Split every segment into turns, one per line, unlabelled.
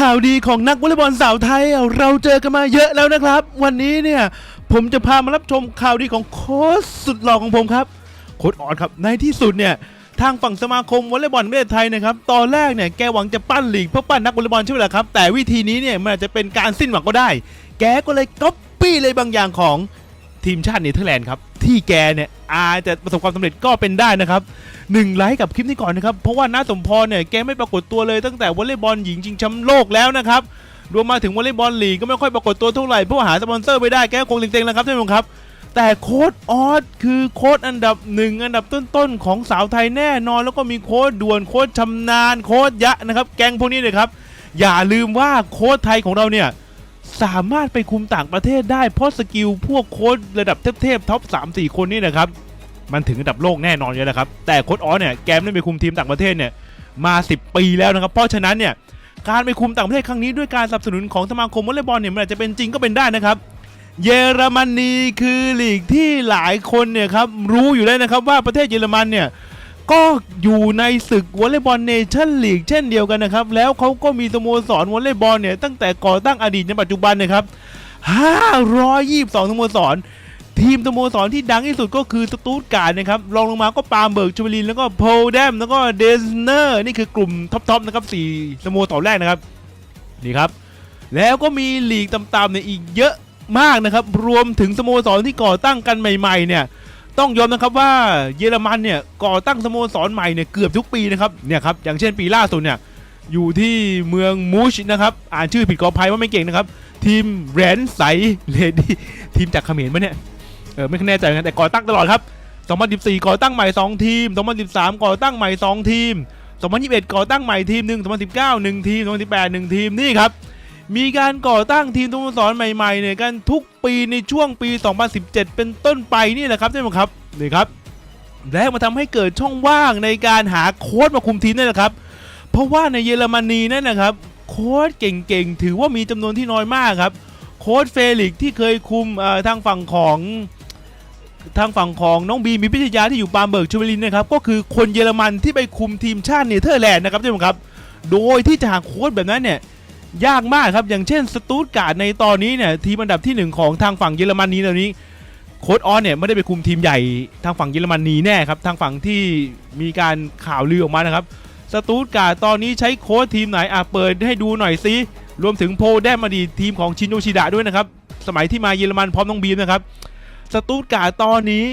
ข่าวดีของนักวอลเลย์บอลสาวไทย เราเจอกันมาเยอะแล้วนะครับ วันนี้เนี่ยผมจะพามารับชมข่าวดีของโค้ชสุดหล่อของผมครับ โค้ชออนครับในที่สุดเนี่ยทางฝั่งสมาคมวอลเลย์บอลประเทศไทยนะครับตอนแรกเนี่ยแกหวังจะปั้นลีกเพื่อปั้นนักวอลเลย์บอลใช่ไหมล่ะครับ แต่วิธีนี้เนี่ยมันอาจจะเป็นการสิ้นหวังก็ได้ แกก็เลยก๊อปปี้เลยบางอย่างของ ทีมชาติเนเธอร์แลนด์ครับ ที่แกเนี่ยอาจจะประสบความสำเร็จก็เป็นได้นะครับหนึ่งไลค์กับคลิปนี้ก่อนนะครับ เพราะว่าน้าสมพรเนี่ยแกไม่ปรากฏตัวเลยตั้งแต่วอลเลย์บอลหญิงชิงแชมป์โลกแล้วนะครับรวมมาถึงวอลเลย์บอลลีกก็ไม่ค่อยปรากฏตัวเท่าไหร่เพราะหาสปอนเซอร์ไม่ได้แกคงเต็งๆแล้วครับท่านผู้ชมครับ แต่โค้ดออสคือโค้ดอันดับหนึ่งอันดับต้นๆของสาวไทยแน่นอน แล้วก็มีโค้ดด่วนโค้ดชำนาญโค้ดยะนะครับ แกงพวกนี้เลยครับอย่าลืมว่าโค้ดไทยของเราเนี่ย สามารถไปคุมต่างประเทศได้เพราะสกิลพวกโค้ดระดับเทพๆท็อป3-4 คนนี่นะครับ มันถึงระดับโลกแน่นอนอยู่แล้วครับ แต่โค้ดออสเนี่ยแกมได้ไปคุมทีมต่างประเทศเนี่ยมา 10 ปีแล้วนะครับ เพราะฉะนั้นเนี่ยการไปคุมต่างประเทศครั้งนี้ด้วยการสนับสนุนของสมาคมวอลเลย์บอลเนี่ยมันอาจจะเป็นจริงก็เป็นได้นะครับ เยอรมนีคือลีกที่หลายคนเนี่ยครับรู้อยู่แล้วนะครับว่าประเทศเยอรมันเนี่ย ก็อยู่ในศึกวอลเลย์บอลเนชั่นลีกเช่นเดียวกันนะครับ แล้วเขาก็มีสโมสรวอลเลย์บอลเนี่ยตั้งแต่ก่อตั้งอดีตในปัจจุบันนะครับ 522 สโมสร ทีมสโมสรที่ดังที่สุดก็คือสตูตการ์ดนะครับรองลงมาก็ปาล์มเบิร์กชเวลินแล้วก็โพแดมแล้วก็เดสเนอร์นี่คือกลุ่มท็อปๆนะครับสี่สโมสรแรกนะครับนี่ครับแล้วก็มีลีกต่ำๆเนี่ยอีกเยอะมากนะครับ รวมถึงสโมสรที่ก่อตั้งกันใหม่ ๆ เนี่ย ต้องยอมนะครับว่าเยอรมันเนี่ยก่อตั้งสโมสรใหม่เนี่ยเกือบทุกปีนะครับเนี่ยครับอย่างเช่นปีล่าสุดเนี่ยอยู่ที่เมืองมูชนะครับอ่านชื่อผิดขอภัยว่าไม่เก่งนะครับ ทีมแรนไซเลดี้ทีมจากเขมรปะเนี่ยเออไม่แน่ใจนกันแต่ก่อตั้งตลอดครับ 2014 ก่อตั้งใหม่ 2 ทีม 2013 ก่อตั้งใหม่ 2 ทีม 2021 ก่อตั้งใหม่ทีมหนึ่ง2019 1 ทีม 2018 1 ทีมนี่ครับ มีการก่อตั้งทีมสโมสรใหม่ๆเนี่ยกันทุกปีในช่วงปี 2017 เป็นต้นไปนี่แหละครับท่านผู้ชมครับนี่ครับและมาทำให้เกิดช่องว่างในการหาโค้ชมาคุมทีมนี่แหละครับ เพราะว่าในเยอรมนีนั่นนะครับ โค้ชเก่งๆ ถือว่ามีจำนวนที่น้อยมากครับ โค้ชเฟลิกซ์ที่เคยคุมอ่อทางฝั่งของทางฝั่งของน้องบีมีพิทยาที่อยู่ปาล์มเบิร์กชูเวลินนะครับ ก็คือคนเยอรมันที่ไปคุมทีมชาติเนเธอร์แลนด์นะครับท่านผู้ชมครับ โดยที่จะหาโค้ชแบบนั้นเนี่ย ยากมากครับ อย่างเช่นสตูตการ์ดในตอนนี้เนี่ยทีมอันดับที่หนึ่งของทางฝั่งเยอรมนีตอนนี้โค้ชออนเนี่ยไม่ได้ไปคุมทีมใหญ่ทางฝั่งเยอรมนีแน่ครับ ทางฝั่งที่มีการข่าวลือออกมานะครับสตูตการ์ดตอนนี้ใช้โค้ชทีมไหนอะเปิดให้ดูหน่อยสิรวมถึงโพแดมอดีทีมของชินโนชิดะด้วยนะครับสมัยที่มาเยอรมันพร้อมน้องบีมนะครับสตูตการ์ดตอนนี้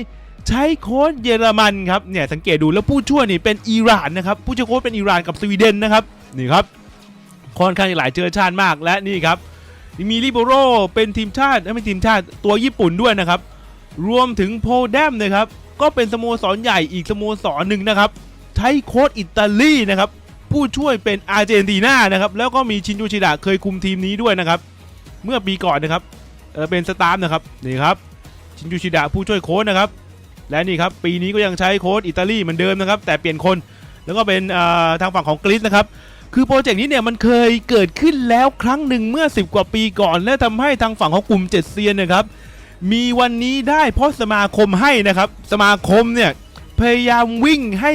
ใช้โค้ชเยอรมันครับเนี่ยสังเกตดูแล้วผู้ช่วยนี่เป็นอิหร่านนะครับผู้ช่วยโค้ชเป็นอิหร่านกับสวีเดนนะครับนี่ครับ ค่อนข้างหลายเชื้อชาติมากและนี่ครับมีลิโบโรเป็นทีมชาติเอ้ยไม่ทีมชาติตัวญี่ปุ่นด้วยนะครับ รวมถึงโพแดมนะครับ ก็เป็นสโมสรใหญ่อีกสโมสรหนึ่งนะครับ ใช้โค้ชอิตาลีนะครับ ผู้ช่วยเป็นอาร์เจนตินานะครับ แล้วก็มีชินจูชิดะเคยคุมทีมนี้ด้วยนะครับ เมื่อปีก่อนนะครับเเป็นสตาฟนะครับนี่ครับชินจูชิดะผู้ช่วยโค้ชนะครับ และนี่ครับปีนี้ก็ยังใช้โค้ชอิตาลีเหมือนเดิมนะครับ แต่เปลี่ยนคนแล้วก็เป็นทางฝั่งของกรีซนะครับ คือโปรเจกต์นี้เนี่ยมันเคยเกิดขึ้นแล้วครั้งหนึ่งเมื่อ 10 กว่าปีก่อน และทำให้ทางฝั่งของกลุ่มเจ็ดเซียนนะครับ มีวันนี้ได้เพราะสมาคมให้นะครับ สมาคมเนี่ยพยายามวิ่งให้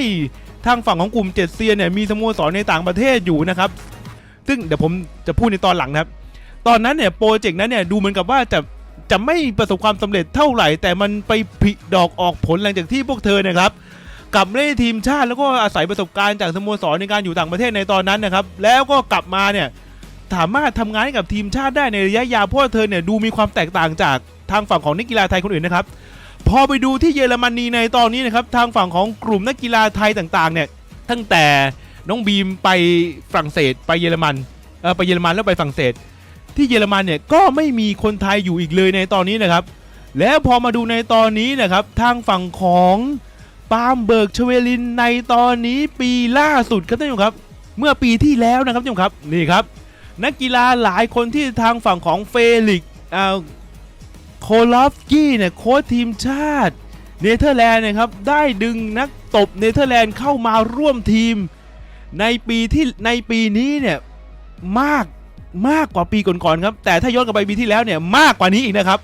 ทางฝั่งของกลุ่มเจ็ดเซียนเนี่ยมีสโมสรในต่างประเทศอยู่นะครับ ซึ่งเดี๋ยวผมจะพูดในตอนหลังนะครับ ตอนนั้นเนี่ยโปรเจกต์นั้นเนี่ยดูเหมือนกับว่าจะจะไม่ประสบความสำเร็จเท่าไหร่ แต่มันไปผลิดอกออกผลหลังจากที่พวกเธอเนะครับ กลับเล่นทีมชาติแล้วก็อาศัยประสบการณ์จากสโมสรในการอยู่ต่างประเทศในตอนนั้นนะครับ แล้วก็กลับมาเนี่ยสามารถทำงานให้กับทีมชาติได้ในระยะยาวเพราะเธอเนี่ยดูมีความแตกต่างจากทางฝั่งของนักกีฬาไทยคนอื่นนะครับ พอไปดูที่เยอรมนีในตอนนี้นะครับทางฝั่งของกลุ่มนักกีฬาไทยต่างๆเนี่ยตั้งแต่น้องบีมไปฝรั่งเศสไปเยอรมันเออไปเยอรมันแล้วไปฝรั่งเศส ที่เยอรมันเนี่ยก็ไม่มีคนไทยอยู่อีกเลยในตอนนี้นะครับ แล้วพอมาดูในตอนนี้นะครับทางฝั่งของ ปาล์มเบิร์กชเวลินในตอนนี้ปีล่าสุดครับท่านผู้ชมครับ เมื่อปีที่แล้วนะครับท่านผู้ชมครับนี่ครับ นักกีฬาหลายคนที่ทางฝั่งของเฟลิกซ์อ่าโคลอฟกี้เนี่ยโค้ชทีมชาติเนเธอร์แลนด์นะครับได้ดึงนักตบเนเธอร์แลนด์เข้ามาร่วมทีม ในปีที่ในปีนี้เนี่ยมากมากกว่าปีก่อนๆครับ แต่ถ้าย้อนกลับไปปีที่แล้วเนี่ยมากกว่านี้อีกนะครับ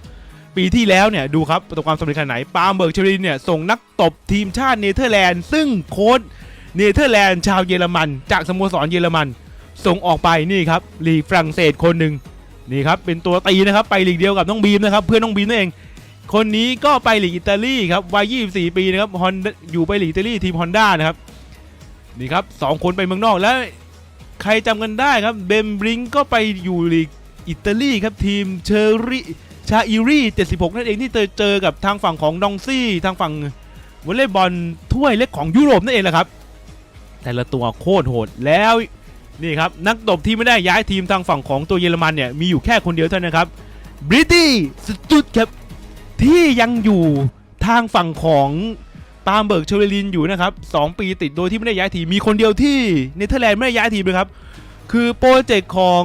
ปีที่แล้วเนี่ยดูครับประสบความสำเร็จขนาดไหนปาล์มเบิร์กเชอรินเนี่ยส่งนักตบทีมชาติเนเธอร์แลนด์ซึ่งโค้ชเนเธอร์แลนด์ชาวเยอรมัน จากสโมสรเยอรมัน ส่งออกไปนี่ครับลีกฝรั่งเศสคนหนึ่งนี่ครับเป็นตัวตีนะครับไปลีกเดียวกับน้องบีมนะครับเพื่อนน้องบีมนั่นเอง คนนี้ก็ไปลีกอิตาลีครับวัย 24 ปีนะครับฮอนอยู่ไปลีกอิตาลีทีมฮอนด้านะครับนี่ครับสองคนไปเมืองนอกแล้วใครจำกันได้ครับเบมบริงก็ไปอยู่ลีกอิตาลีครับทีมเชอรี่ ชาอิรี่ 76 นั่นเองที่เจอเจอกับทางฝั่งของดองซี่ ทางฝั่งวอลเลย์บอลถ้วยเล็กของยุโรปนั่นเองแหละครับ แต่ละตัวโคตรโหดแล้วนี่ครับนักตบที่ไม่ได้ย้ายทีมทางฝั่งของตัวเยอรมันเนี่ยมีอยู่แค่คนเดียวเท่านั้นครับบริตี้สตุดครับที่ยังอยู่ทางฝั่งของตามเบิร์กเชเวลินอยู่นะครับสองปีติดโดยที่ไม่ได้ย้ายทีมมีคนเดียวที่เนเธอร์แลนด์ไม่ได้ย้ายทีมเลยครับคือโปรเจกต์ของ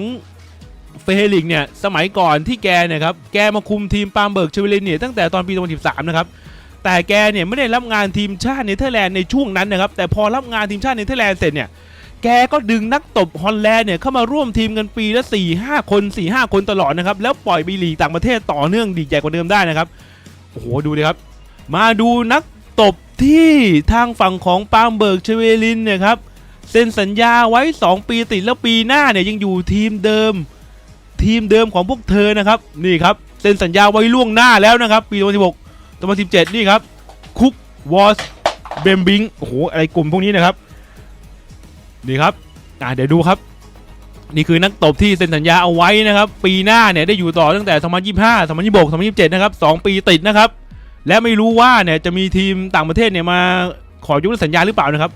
เฟเฮลิกเนี่ยสมัยก่อนที่แกเนี่ยครับแกมาคุมทีมปามเบิร์กเชเวลินเนี่ยตั้งแต่ตอนปี 2013 นะครับแต่แกเนี่ยไม่ได้รับงานทีมชาติเนเธอร์แลนด์ในช่วงนั้นนะครับแต่พอรับงานทีมชาติเนเธอร์แลนด์เสร็จเนี่ยแกก็ดึงนักตบฮอลแลนด์เนี่ยเข้ามาร่วมทีมกันปีละ4 5 คน 4 5 คนตลอดนะครับแล้วปล่อยไปลีกต่างประเทศต่อเนื่องดีใหญ่กว่าเดิมได้นะครับโอ้โหดูเลยครับ มาดูนักตบที่ทางฝั่งของปาล์มเบิร์กเชเวลินเนี่ยครับเซ็นสัญญาไว้ 2 ปีติดแล้วปีหน้าเนี่ยยังอยู่ทีมเดิม ทีมเดิมของพวกเธอนะครับนี่ครับเซ็นสัญญาไว้ล่วงหน้าแล้วนะครับ ปี 2016 2017 นี่ครับคุกวอสเบมบิงโอ้โหอะไรกลุ่มพวกนี้นะครับนี่ครับอ่าเดี๋ยวดูครับ นี่คือนักตบที่เซ็นสัญญาเอาไว้นะครับ ปีหน้าเนี่ยได้อยู่ต่อตั้งแต่ 2025 2026 2027 นะครับ 2 ปีติดนะครับ และไม่รู้ว่าเนี่ยจะมีทีมต่างประเทศเนี่ยมาขอยกเลิกสัญญาหรือเปล่านะครับ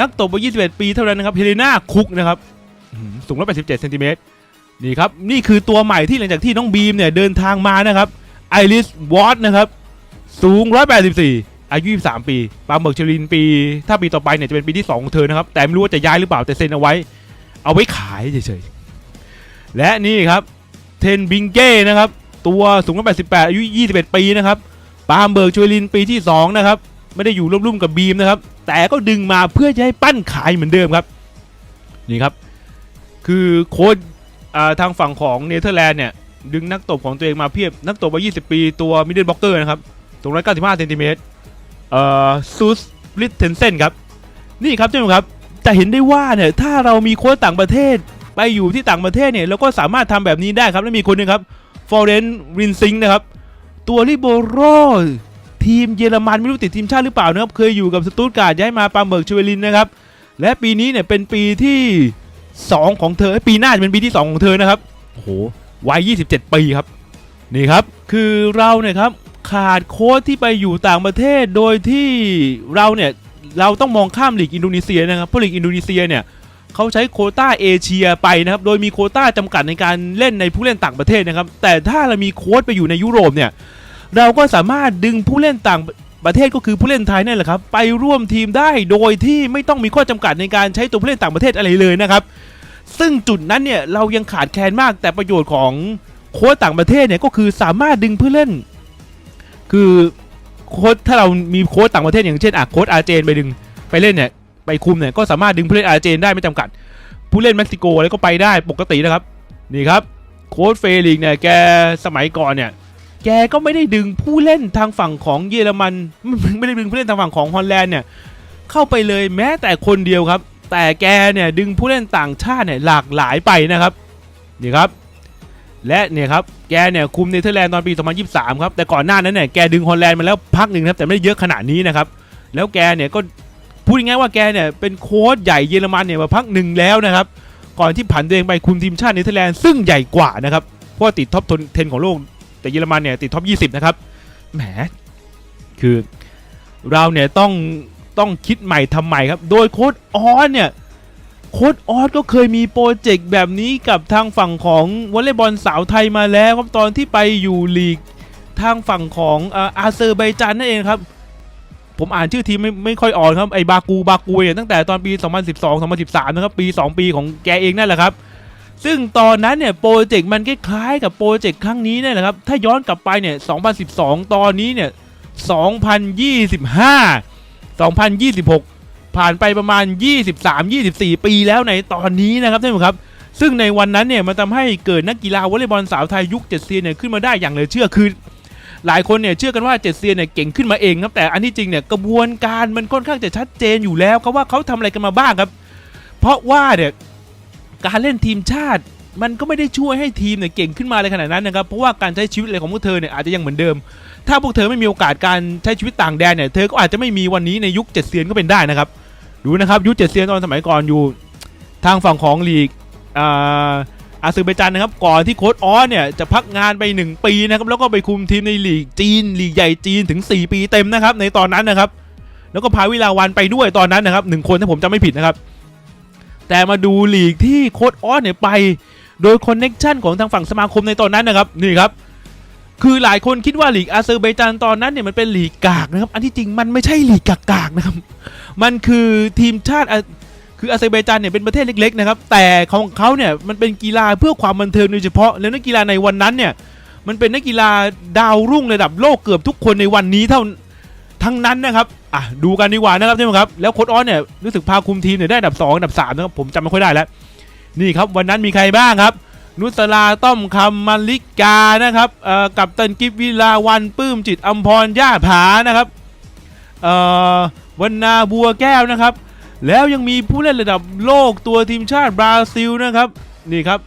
นักตบวัย21 ปีเท่านั้นนะครับเฮเลนาคุกนะครับสูง187เซนติเมตร นี่ครับนี่คือตัวใหม่ที่หลังจากที่น้องบีมเนี่ยเดินทางมานะครับไอริสวอตนะครับสูง 184 อายุ 23 ปีปาล์มเบิร์กเชลินปี ถ้าปีต่อไปเนี่ยจะเป็นปีที่ 2 ของเธอนะครับ แต่ไม่รู้ว่าจะย้ายหรือเปล่าแต่เซ็นเอาไว้ เอาไว้ขายเฉยๆ และนี่ครับเทนบิงเก้นะครับ ตัวสูง 188 อายุ 21 ปีนะครับปาล์มเบิร์กเชลินปีที่ 2 นะครับ ไม่ได้อยู่ร่วมๆกับบีมนะครับ แต่ก็ดึงมาเพื่อจะให้ปั้นขายเหมือนเดิมครับ นี่ครับ คือโค้ช ทางฝั่งของเนเธอร์แลนด์เนี่ยดึงนักตบของตัวเองมาเพียบนักตบวัย20 ปีตัวมิดเดิลบล็อกเกอร์นะครับสูง195เซนติเมตรเอ่อซูสลิทเทนเซนครับนี่ครับท่านผู้ชมครับจะเห็นได้ว่าเนี่ยถ้าเรามีโค้ชต่างประเทศไปอยู่ที่ต่างประเทศเนี่ยเราก็สามารถทำแบบนี้ได้ครับและมีคนหนึงครับฟอร์เรนรินซิงนะครับตัวริโบโรทีมเยอรมันไม่รู้ติดทีมชาติหรือเปล่านะครับเคยอยู่กับสตูตการ์ดย้ายมาปาล์มเบิร์กชเวลินนะครับและปีนี้เนี่ยเป็นปีที่ 2 ของเธอ ปีหน้าจะเป็นปีที่ 2 ของเธอนะครับ โอ้โห วัย 27 ปีครับ นี่ครับ คือเราเนี่ยครับขาดโค้ชที่ไปอยู่ต่างประเทศ โดยที่เราเนี่ยเราต้องมองข้ามลีกอินโดนีเซียนะครับ เพราะลีกอินโดนีเซียเนี่ยเขาใช้โควต้าเอเชียไปนะครับ โดยมีโควต้าจำกัดในการเล่นในผู้เล่นต่างประเทศนะครับ แต่ถ้าเรามีโค้ชไปอยู่ในยุโรปเนี่ย เราก็สามารถดึงผู้เล่นต่าง ประเทศก็คือผู้เล่นไทยนั่นแหละครับไปร่วมทีมได้โดยที่ไม่ต้องมีข้อจำกัดในการใช้ตัวผู้เล่นต่างประเทศอะไรเลยนะครับซึ่งจุดนั้นเนี่ยเรายังขาดแคลนมากแต่ประโยชน์ของโค้ชต่างประเทศเนี่ยก็คือสามารถดึงผู้เล่น คือโค้ชถ้าเรามีโค้ชต่างประเทศอย่างเช่นอะโค้ชอาร์เจนไปดึงไปเล่นเนี่ยไปคุมเนี่ยก็สามารถดึงผู้เล่นอาร์เจนได้ไม่จำกัด ผู้เล่นเม็กซิโกอะไรก็ไปได้ปกตินะครับนี่ครับโค้ชเฟลิกเนี่ยแกสมัยก่อนเนี่ย แกก็ไม่ได้ดึงผู้เล่นทางฝั่งของเยอรมัน ไม่ได้ดึงผู้เล่นทางฝั่งของฮอลแลนด์เนี่ยเข้าไปเลยแม้แต่คนเดียวครับ แต่แกเนี่ยดึงผู้เล่นต่างชาติเนี่ยหลากหลายไปนะครับนี่ครับ และเนี่ยครับแกเนี่ยคุมเนเธอร์แลนด์ตอนปี2023ครับแต่ก่อนหน้านั้นเนี่ยแกดึงฮอลแลนด์มาแล้วพักหนึ่งครับแต่ไม่ได้เยอะขนาดนี้นะครับแล้วแกเนี่ยก็พูดง่ายว่าแกเนี่ยเป็นโค้ชใหญ่เยอรมันเนี่ยมาพักหนึ่งแล้วนะครับก่อนที่ผันตัวเองไปคุมทีมชาติเนเธอร์แลนด์ซึ่งใหญ่กว่านะครับเพราะติดท็อป10ของโลก แต่เยอรมันเนี่ยติดท็อป 20 นะครับ แหม คือเราเนี่ยต้องต้องคิดใหม่ทำใหม่ครับ โดยโค้ดออสเนี่ย โค้ดออสก็เคยมีโปรเจกต์แบบนี้กับทางฝั่งของวอลเลย์บอลสาวไทยมาแล้วครับตอนที่ไปอยู่ลีกทางฝั่งของออาเซอร์ไบจานนั่นเองครับ ผมอ่านชื่อทีมไม่ไม่ค่อยอ่อกครับไอ้บากูบากูเนี่ยตั้งแต่ตอนปี 2012 2013 นะครับ ปี 2 ปีของแกเองนั่นแหละครับ ซึ่งตอนนั้นเนี่ยโปรเจกต์มันคล้ายๆกับโปรเจกต์ครั้งนี้นี่แหละครับ ถ้าย้อนกลับไปเนี่ย 2012 ตอนนี้เนี่ย 2025 2026 ผ่านไปประมาณ 23-24 ปีแล้วในตอนนี้นะครับท่านผู้ชมครับ ซึ่งในวันนั้นเนี่ยมันทำให้เกิดนักกีฬาวอลเลย์บอลสาวไทยยุคเจ็ดเซียนเนี่ยขึ้นมาได้อย่างเหลือเชื่อคือหลายคนเนี่ยเชื่อกันว่าเจ็ดเซียนเนี่ยเก่งขึ้นมาเองครับแต่อันที่จริงเนี่ยกระบวนการมันค่อนข้างจะชัดเจนอยู่แล้วครับว่าเขาทำอะไรกันมาบ้างครับ เพราะว่าเนี่ย การเล่นทีมชาติมันก็ไม่ได้ช่วยให้ทีมเนี่ยเก่งขึ้นมาเลยขนาดนั้นนะครับ เพราะว่าการใช้ชีวิตอะไรของพวกเธอเนี่ยอาจจะยังเหมือนเดิม ถ้าพวกเธอไม่มีโอกาสการใช้ชีวิตต่างแดนเนี่ย เธอก็อาจจะไม่มีวันนี้ในยุคเจ็ดเซียนก็เป็นได้นะครับ ดูนะครับยุคเจ็ดเซียนตอนสมัยก่อนอยู่ ทางฝั่งของลีกอาอาเซอร์ไบจานนะครับ ก่อนที่โค้ชออสเนี่ยจะพักงานไป 1 ปีนะครับ แล้วก็ไปคุมทีมในลีกจีน ลีกใหญ่จีนถึง 4 ปีเต็มนะครับ ในตอนนั้นนะครับ แล้วก็พาวิลาวันไปด้วยตอนนั้นนะครับหนึ่งคนถ้าผมจำไม่ผิดนะครับ แต่มาดูลีกที่โค้ชออสเนี่ยไป โดยคอนเน็กชันของทางฝั่งสมาคมในตอนนั้นนะครับนี่ครับคือหลายคนคิดว่าลีกอาเซอร์ไบจานตอนนั้นเนี่ยมันเป็นลีกกากนะครับ อันที่จริงมันไม่ใช่ลีกกากๆนะครับ มันคือทีมชาติคืออาเซอร์ไบจานเนี่ยเป็นประเทศเล็กๆนะครับ แต่ของเขาเนี่ยมันเป็นกีฬาเพื่อความบันเทิงโดยเฉพาะ แล้วนักกีฬาในวันนั้นเนี่ยมันเป็นนักกีฬาดาวรุ่งระดับโลกเกือบทุกคนในวันนี้เท่าทั้งนั้นนะครับ อะดูกันดีกว่านะครับใช่ไหมครับแล้วโค้ชออสเนี่ยรู้สึกพาคุมทีมเนี่ยได้อันดับ2อันดับ3นะครับผมจำไม่ค่อยได้แล้ว นี่ครับวันนั้นมีใครบ้างครับ นุสลาต้อมคำมาลิกานะครับเอ่อกับตันกิฟวิลาวันปื้มจิตอัมพรย่าผานะครับเอ่อวันนาบัวแก้วนะครับ แล้วยังมีผู้เล่นระดับโลกตัวทีมชาติบราซิลนะครับนี่ครับ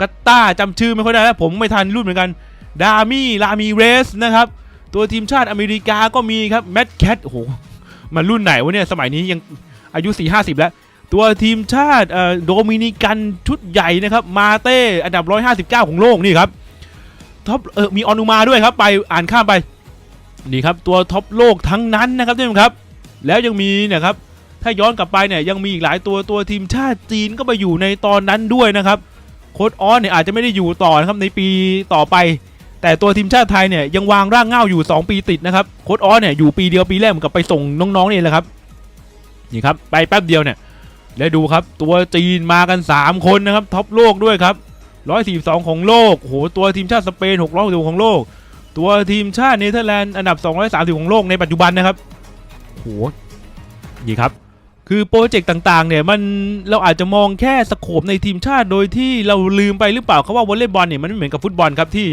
กาตาจำชื่อไม่ค่อยได้แล้วผมไม่ทันรุ่นเหมือนกัน ดามี่ลามีเรสนะครับ ตัวทีมชาติอเมริกาก็มีครับแมตต์แคทโอ้โหมันรุ่นไหนวะเนี่ยสมัยนี้ยังอายุ 4 50 แล้ว ตัวทีมชาติอ่อโดมินิกันชุดใหญ่นะครับ มาเต้อันดับ 159 ของโลกนี่ครับท็อปเออมีออนุมาด้วยครับไปอ่านข้ามไปนี่ครับตัวท็อปโลกทั้งนั้นนะครับท่านผู้ชมครับ แล้วยังมีเนี่ยครับถ้าย้อนกลับไปเนี่ยยังมีอีกหลายตัวตัวทีมชาติจีนก็ไปอยู่ในตอนนั้นด้วยนะครับโค้ดออสเนี่ยอาจจะไม่ได้อยู่ต่อนะครับในปีต่อไป แต่ตัวทีมชาติไทยเนี่ยยังวางร่างเง่าอยู่ 2 ปีติดนะครับโค้ดออสเนี่ยอยู่ปีเดียวปีแรกเหมือนกับไปส่งน้องๆนี่แหละครับนี่ครับไปแป๊บเดียวเนี่ยและดูครับตัวจีนมากัน 3 คนนะครับท็อปโลกด้วยครับ142 ของโลกโอ้โหตัวทีมชาติสเปน660ของโลก ตัวทีมชาติเนเธอร์แลนด์อันดับ 230 ของโลกในปัจจุบันนะครับโอ้โหนี่ครับคือโปรเจกต์ต่างๆเนี่ยมันเราอาจจะมองแค่สโคปในทีมชาติโดยที่เราลืมไปหรือเปล่าครับว่าวอลเลย์บอลเนี่ยมันไม่เหมือนกับฟุตบอลครับที่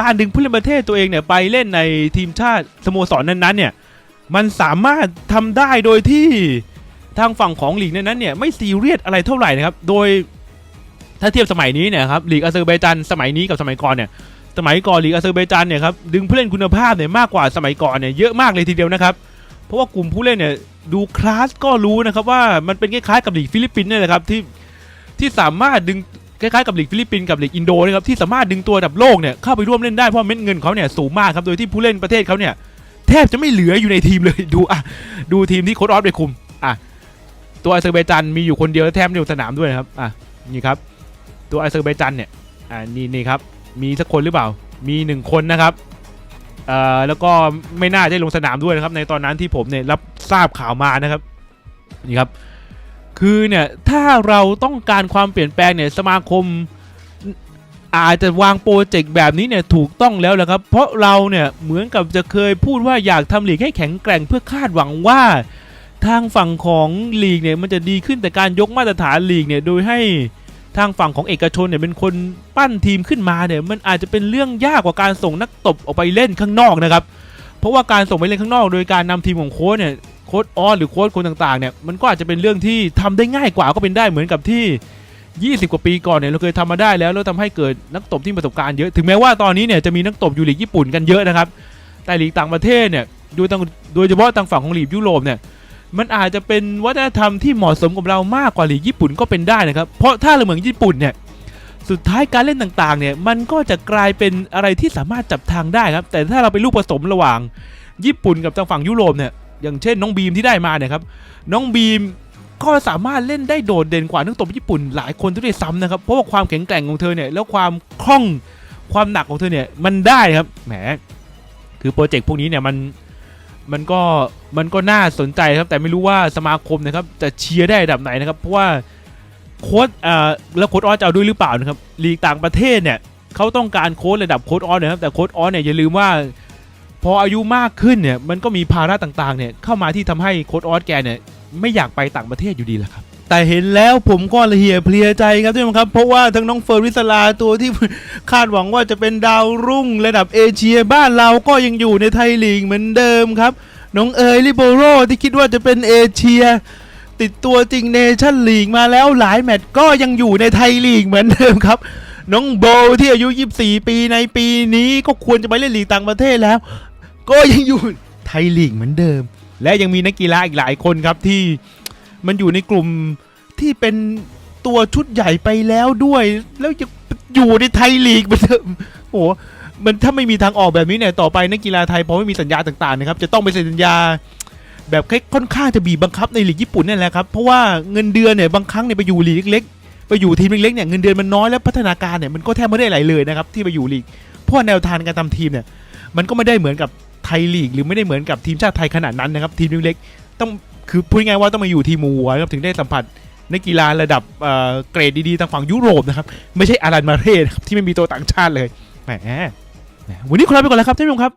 การดึงผู้เล่นประเทศตัวเองเนี่ยไปเล่นในทีมชาติสโมสรนั้นๆเนี่ยมันสามารถทำได้โดยที่ทางฝั่งของลีกนั้นเนี่ยไม่ซีเรียสอะไรเท่าไหร่นะครับ โดยถ้าเทียบสมัยนี้เนี่ยครับลีกอาเซอร์ไบจันสมัยนี้กับสมัยก่อนเนี่ยสมัยก่อนลีกอาเซอร์ไบจันเนี่ยครับดึงผู้เล่นคุณภาพเนี่ยมากกว่าสมัยก่อนเนี่ยเยอะมากเลยทีเดียวนะครับ เพราะว่ากลุ่มผู้เล่นเนี่ยดูคลาสก็รู้นะครับว่ามันเป็นคล้ายๆกับลีกฟิลิปปินส์เนี่ยแหละครับที่ที่สามารถดึง คล้ายๆกับลีกฟิลิปปินส์กับลีกอินโดนะครับที่สามารถดึงตัวดับโลกเนี่ยเข้าไปร่วมเล่นได้เพราะเม็ดเงินเขาเนี่ยสูงมากครับโดยที่ผู้เล่นประเทศเขาเนี่ยแทบจะไม่เหลืออยู่ในทีมเลยดูอะดูทีมที่โค้ชออสไปคุมอะตัวอาเซอร์ไบจันมีอยู่คนเดียวแทบไม่ได้ลงสนามด้วยครับอะนี่ครับตัวอาเซอร์ไบจันเนี่ยอ่านี่นี่ครับมีสักคนหรือเปล่ามีหนึ่งคนนะครับเอ่อแล้วก็ไม่น่าจะลงสนามด้วยนะครับในตอนนั้นที่ผมเนี่ยรับทราบข่าวมานะครับนี่ครับ คือเนี่ยถ้าเราต้องการความเปลี่ยนแปลงเนี่ยสมาคม อาจจะวางโปรเจกต์แบบนี้เนี่ยถูกต้องแล้วแหละครับ เพราะเราเนี่ยเหมือนกับจะเคยพูดว่าอยากทำลีกให้แข็งแกร่งเพื่อคาดหวังว่า ทางฝั่งของลีกเนี่ยมันจะดีขึ้นแต่การยกมาตรฐานลีกเนี่ยโดยให้ทางฝั่งของเอกชนเนี่ยเป็นคนปั้นทีมขึ้นมาเนี่ยมันอาจจะเป็นเรื่องยากกว่าการส่งนักตบออกไปเล่นข้างนอกนะครับ เพราะว่าการส่งไปเล่นข้างนอก โดยการนำทีมของโค้ชเนี่ย ค้ชออสหรือโค้ชคนต่างๆเนี่ยมันก็อาจจะเป็นเรื่องที่ทำได้ง่ายกว่าก็เป็นได้เหมือนกับที่ 20 กว่าปีก่อนเนี่ยเราเคยทำมาได้แล้วแล้วทำให้เกิดนักตบที่ประสบการณ์เยอะถึงแม้ว่าตอนนี้เนี่ยจะมีนักตบอยู่ลีกญี่ปุ่นกันเยอะนะครับแต่ลีกต่างประเทศเนี่ยโดยทางโดยเฉพาะทางฝั่งของลีกยุโรปเนี่ยมันอาจจะเป็นวัฒนธรรมที่เหมาะสมกับเรามากกว่าลีกญี่ปุ่นก็เป็นได้นะครับเพราะถ้าเราเหมือนญี่ปุ่นเนี่ยสุดท้ายการเล่นต่างๆเนี่ยมันก็จะกลายเป็นอะไรที่สามารถจับทางได้ครับแต่ถ้าเราเป็นลูกผสมระหว่างญี่ปุ่นกับทางฝั่งยุโรปเนี่ย อย่างเช่นน้องบีมที่ได้มาเนี่ยครับน้องบีมก็สามารถเล่นได้โดดเด่นกว่านักตบญี่ปุ่นหลายคนด้วยซ้ำนะครับเพราะว่าความแข็งแกร่งของเธอเนี่ยแล้วความคล่องความหนักของเธอเนี่ยมันได้ครับแหมคือโปรเจกต์พวกนี้เนี่ยมันมันก็มันก็น่าสนใจครับ แต่ไม่รู้ว่าสมาคมนะครับจะเชียร์ได้ระดับไหนนะครับ เพราะว่าโค้ดอ่าแล้วโค้ดออสจะเอาด้วยหรือเปล่านะครับลีกต่างประเทศเนี่ยเขาต้องการโค้ดระดับโค้ดออสนะครับแต่โค้ดออสเนี่ยอย่าลืมว่า พออายุมากขึ้นเนี่ยมันก็มีภาระต่างๆเนี่ยเข้ามาที่ทำให้โค้ดออสแกเนี่ยไม่อยากไปต่างประเทศอยู่ดีแหละครับแต่เห็นแล้วผมก็ละเหี่ยเพลียใจครับท่านผู้ชมครับ เพราะว่าทั้งน้องเฟิร์นวิสลาตัวที่คาดหวังว่าจะเป็นดาวรุ่งระดับเอเชียบ้านเราก็ยังอยู่ในไทยลีกเหมือนเดิมครับ น้องเอ๋ยลิโบโรที่คิดว่าจะเป็นเอเชีย ติดตัวจริงเนชั่นลีกมาแล้วหลายแมตช์ก็ยังอยู่ในไทยลีกเหมือนเดิมครับ น้องโบที่อายุ 24 ปีในปีนี้ก็ควรจะไปเล่นลีกต่างประเทศแล้ว ก็ยังอยู่ไทยลีกเหมือนเดิม และยังมีนักกีฬาอีกหลายคนครับที่มันอยู่ในกลุ่มที่เป็นตัวชุดใหญ่ไปแล้วด้วย แล้วยังอยู่ในไทยลีกเหมือนเดิมโอ้โหมันถ้าไม่มีทางออกแบบนี้เนี่ยต่อไปนักกีฬาไทยพอไม่มีสัญญาต่างๆนะครับจะต้องไปเซ็นสัญญาแบบค่อนข้างจะบีบบังคับในลีกญี่ปุ่นนี่แหละครับเพราะว่าเงินเดือนเนี่ยบางครั้งเนี่ยไปอยู่ลีกเล็กไปอยู่ทีมเล็กๆเนี่ยเงินเดือนมันน้อยแล้วพัฒนาการเนี่ยมันก็แทบไม่ได้อะไรเลยนะครับที่ไปอยู่ลีกเพราะแนวทางการทำทีมเนี่ยมันก็ไม่ได้เหมือนกับ ไทยลีก หรือไม่ได้เหมือนกับทีมชาติไทยขนาดนั้นนะครับ ทีมเล็กๆต้องคือพูดง่ายๆว่าต้องมาอยู่ทีมหัวครับถึงได้สัมผัสนักกีฬาระดับเเกรดดีๆทางฝั่งยุโรปนะครับ ไม่ใช่อารันมาเร่ที่ไม่มีตัวต่างชาติเลยแหมแหมวันนี้ขอลาไปก่อนแล้วครับท่านผู้ชมครับ